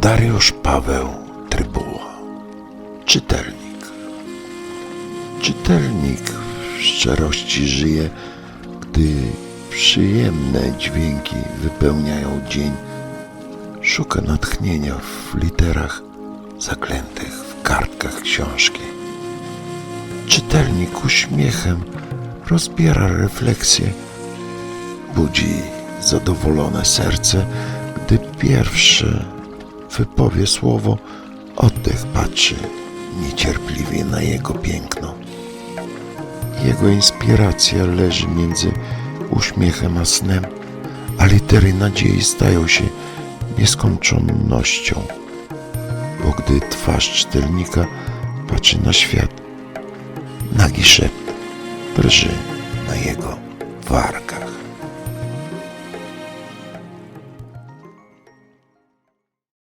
Dariusz Paweł Trybuła Czytelnik Czytelnik w szczerości żyje, gdy przyjemne dźwięki wypełniają dzień. Szuka natchnienia w literach zaklętych w kartkach książki. Czytelnik uśmiechem rozbiera refleksję, budzi zadowolone serce, gdy pierwszy wypowie słowo, oddech patrzy niecierpliwie na jego piękno. Jego inspiracja leży między uśmiechem a snem, a litery nadziei stają się nieskończonością, bo gdy twarz czytelnika patrzy na świat, nagi szept drży na jego warg.